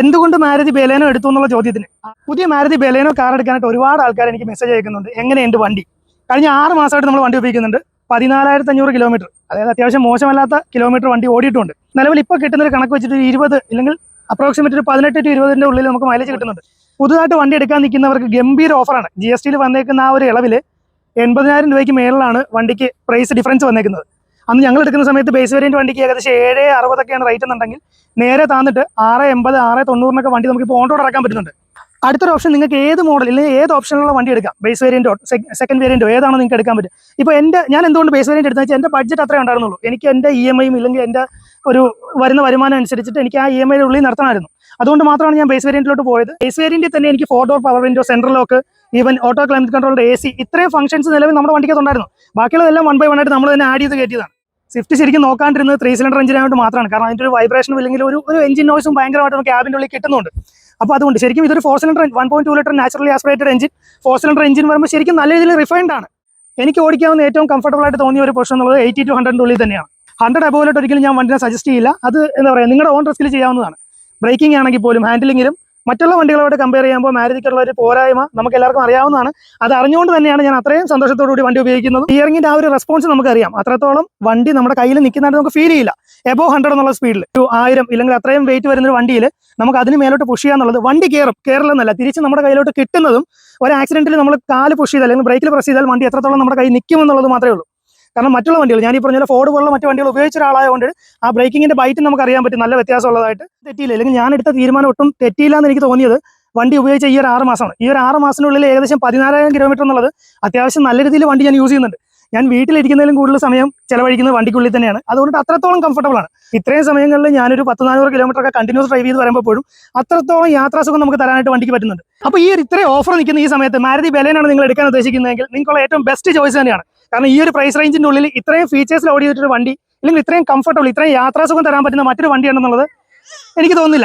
എന്തുകൊണ്ട് മാരുതി ബലേനോ എടുത്തു എന്നുള്ള ചോദ്യത്തിന്? പുതിയ മാരുതി ബലേനോ കാർ എടുക്കാനായിട്ട് ഒരുപാട് ആൾക്കാർ എനിക്ക് മെസ്സേജ് അയക്കുന്നുണ്ട്. എങ്ങനെയുണ്ട് വണ്ടി? കഴിഞ്ഞ ആറ് മാസമായിട്ട് നമ്മൾ വണ്ടി ഉപയോഗിക്കുന്നുണ്ട്. പതിനാലായിരത്തി അഞ്ഞൂറ് കിലോമീറ്റർ അതായത് അത്യാവശ്യം മോശമല്ലാത്ത കിലോമീറ്റർ വണ്ടി ഓടിയിട്ടുണ്ട്. നിലവിൽ ഇപ്പോൾ കിട്ടുന്ന ഒരു കണക്ക് വെച്ചിട്ട് ഒരു ഇരുപത് അല്ലെങ്കിൽ അപ്രോക്സിമേറ്റ് ഒരു പതിനെട്ട് ടു ഇരുപതിന്റെ ഉള്ളിൽ നമുക്ക് മൈലേജ് കിട്ടുന്നുണ്ട്. പുതുതായിട്ട് വണ്ടി എടുക്കാൻ നിൽക്കുന്നവർക്ക് ഗംഭീര ഓഫറാണ് ജി എസ് ടിയിൽ വന്നേക്കുന്ന ആ ഒരു ഇളവിൽ എൺപതിനായിരം രൂപയ്ക്ക് മേളിലാണ് വണ്ടിക്ക് പ്രൈസ് ഡിഫറൻസ് വന്നേക്കുന്നത്. അന്ന് ഞങ്ങൾ എടുക്കുന്ന സമയത്ത് ബേസ് വേരിയന്റ് വണ്ടിക്ക് ഏകദേശം ഏഴ് അറുപതൊക്കെയാണ് റേറ്റ് എന്നുണ്ടെങ്കിൽ നേരെ താന്നിട്ട് ആറ് എൺപത് ആറ് തൊണ്ണൂറിനൊക്കെ വണ്ടി നമുക്ക് ഇപ്പോൾ ഓൺ റോഡ് ഇറക്കാൻ പറ്റുന്നുണ്ട്. അടുത്തൊരു ഓപ്ഷൻ നിങ്ങൾക്ക് ഏത് മോഡൽ അല്ലെങ്കിൽ ഏത് ഓപ്ഷനിലുള്ള വണ്ടി എടുക്കാം? ബേസ് വേരിയന്റോ സെക്കൻഡ് വേരിയന്റോ ഏതാണോ നിങ്ങൾക്ക് എടുക്കാൻ പറ്റും ഇപ്പോൾ എന്റെ ഞാൻ എന്തുകൊണ്ട് ബേസ് വേരിയന്റ് എടുത്താൽ എന്റെ ബഡ്ജറ്റ് അത്രേ ഉണ്ടായിരുന്നുള്ളൂ. എനിക്ക് എന്റെ ഇ എം ഐയും ഇല്ലെങ്കിൽ എന്റെ ഒരു വരുന്ന വരുമാനം അനുസരിച്ചിട്ട് എനിക്ക് ആ ഇ എം ഐയുടെ ഉള്ളിൽ നടത്തണമായിരുന്നു അതുകൊണ്ട് മാത്രമാണ് ഞാൻ ബേസ് വേരിയന്റിലോട്ട് പോയത്. ബേസ് വേരിയന്റിൽ തന്നെ എനിക്ക് four door power window central lock even auto climate കൺട്രോളിന്റെ A C ഇത്രയും ഫംഗ്ഷൻസ് നിലവിൽ നമ്മുടെ വണ്ടിക്കകത്ത് ഉണ്ടായിരുന്നു. ബാക്കിയുള്ളതെല്ലാം വൺ ബൈ വൺ ആയിട്ട് നമ്മൾ തന്നെ ആഡ് ചെയ്ത് കയറ്റിയതാണ്. സ്വിഫ്റ്റ് ശരിക്കും നോക്കാണ്ടിരുന്നത് ത്രീ സിലിണ്ടർ എഞ്ചിനായിട്ട് മാത്രമാണ്. കാരണം അതിന്റെ ഒരു വൈബ്രേഷനും ഇല്ലെങ്കിൽ ഒരു ഒരു എഞ്ചിൻ നോയ്സും ഭയങ്കരമായിട്ട് നമുക്ക് ക്യാബിന്റെ ഉള്ളിൽ കിട്ടുന്നുണ്ട്. അപ്പോൾ അതുകൊണ്ട് ശരിക്കും ഇതൊരു four cylinder one point two litre naturally aspirated engine four cylinder engine വരുമ്പോൾ ശരിക്കും നല്ല രീതിയിൽ റിഫൈൻഡ് ആണ്. എനിക്ക് ഓടിക്കാവുന്ന ഏറ്റവും കംഫർട്ടബിൾ ആയിട്ട് തോന്നിയ ഒരു പൊസിഷൻ എന്നുള്ളത് എയ്റ്റി ടു ഹൺഡ്രഡിന്റെ ഉള്ളിൽ തന്നെയാണ്. ഹൺഡ്രഡ് അബോവിലോട്ട് ഒരിക്കലും ഞാൻ വണ്ടിനെ സജസ്റ്റ് ചെയ്യില്ല. അത് എന്താ പറയുക നിങ്ങളുടെ ഓൺ റിസ്കിൽ ചെയ്യാവുന്നതാണ്. ബ്രേക്കിംഗ് ആണെങ്കിൽ പോലും ഹാൻഡിലിങ്ങിലും മറ്റുള്ള വണ്ടികളോട് കമ്പയർ ചെയ്യുമ്പോൾ മാരുതിക്കുള്ള ഒരു പോരായ്മ നമുക്ക് എല്ലാവർക്കും അറിയാവുന്നതാണ്. അത് അറിഞ്ഞുകൊണ്ട് തന്നെയാണ് ഞാൻ അത്രയും സന്തോഷത്തോടുകൂടി വണ്ടി ഉപയോഗിക്കുന്നത്. ഇയറിങ്ങിന്റെ ആ ഒരു റെസ്പോൺസ് നമുക്കറിയാം. അത്രത്തോളം വണ്ടി നമ്മുടെ കയ്യിൽ നിൽക്കുന്നതായിട്ട് നമുക്ക് ഫീൽ ചെയ്യില്ല. എബോ ഹൺഡ്രഡ് എന്നുള്ള സ്പീഡിൽ ഒരു ആയിരം ഇല്ലെങ്കിൽ അത്രയും വെയിറ്റ് വരുന്ന ഒരു വണ്ടിയിൽ നമുക്ക് അതിന് മേലോട്ട് പുഷ് ചെയ്യാന്നുള്ളത് വണ്ടി കയറും. കയറില്ലെന്നല്ല തിരിച്ച് നമ്മുടെ കയ്യിലോട്ട് കിട്ടുന്നതും ഒരു ആക്സിഡന്റിൽ നമ്മൾ കാൽ പുഷ് ചെയ്താൽ അല്ലെങ്കിൽ ബ്രേക്കിൽ പ്രസ് ചെയ്താൽ വണ്ടി എത്രത്തോളം നമ്മുടെ കയ്യിൽ നിൽക്കുമെന്നുള്ളത് മാത്രമേ ഉള്ളൂ. കാരണം മറ്റുള്ള വണ്ടികൾ ഞാൻ ഈ പറഞ്ഞ ഫോർഡ് പോലുള്ള മറ്റു വണ്ടികൾ ഉപയോഗിച്ച ഒരാളായതുകൊണ്ട് ആ ബ്രേക്കിങ്ങിന്റെ ബൈറ്റ് നമുക്ക് അറിയാൻ പറ്റും. നല്ല വ്യത്യാസമുള്ളതായിട്ട്. തെറ്റിയില്ല. അല്ലെങ്കിൽ ഞാൻ എടുത്ത തീരുമാനം ഒട്ടും തെറ്റിയില്ല എന്ന് എനിക്ക് തോന്നിയത് വണ്ടി ഉപയോഗിച്ച ഈ ഒരു ആറ് മാസമാണ്. ഈ ഒരു ആറ് മാസത്തിനുള്ളിൽ ഏകദേശം പതിനാലായിരം കിലോമീറ്റർ എന്നുള്ളത് അത്യാവശ്യം നല്ല രീതിയിൽ വണ്ടി ഞാൻ യൂസ് ചെയ്യുന്നുണ്ട്. ഞാൻ വീട്ടിലിരിക്കുന്നതിലും കൂടുതൽ സമയം ചെലവഴിക്കുന്നത് വണ്ടിക്കുള്ളിൽ തന്നെയാണ്. അതുകൊണ്ട് അത്രത്തോളം കംഫർട്ടബിൾ ആണ്. ഇത്രയും സമയങ്ങളിൽ ഞാനൊരു പത്ത് നാനൂറ് കിലോമീറ്റർ ഒക്കെ കണ്ടിന്യൂസ് ഡ്രൈവ് ചെയ്ത് വരുമ്പോഴും അത്രത്തോളം യാത്രാസുഖം നമുക്ക് തരാനായിട്ട് വണ്ടിക്ക് പറ്റുന്നുണ്ട്. അപ്പോൾ ഈ ഒരു ഇത്രയും ഓഫർ നിൽക്കുന്ന ഈ സമയത്ത് മാരുതി ബലേനാണ് നിങ്ങൾ എടുക്കാൻ ഉദ്ദേശിക്കുന്നതെങ്കിൽ നിങ്ങൾക്കുള്ള ഏറ്റവും ബെസ്റ്റ് ചോയ്സ് തന്നെയാണ്. കാരണം ഈ ഒരു പ്രൈസ് റേഞ്ചിന്റെ ഉള്ളിൽ ഇത്രയും ഫീച്ചേഴ്സ് ഓടി ചെയ്തിട്ടൊരു വണ്ടി അല്ലെങ്കിൽ ഇത്രയും കംഫർട്ടബിൾ ഇത്രയും യാത്രാസുഖം തരാൻ പറ്റുന്ന മറ്റൊരു വണ്ടിയാണെന്നുള്ളത് എനിക്ക് തോന്നുന്നില്ല.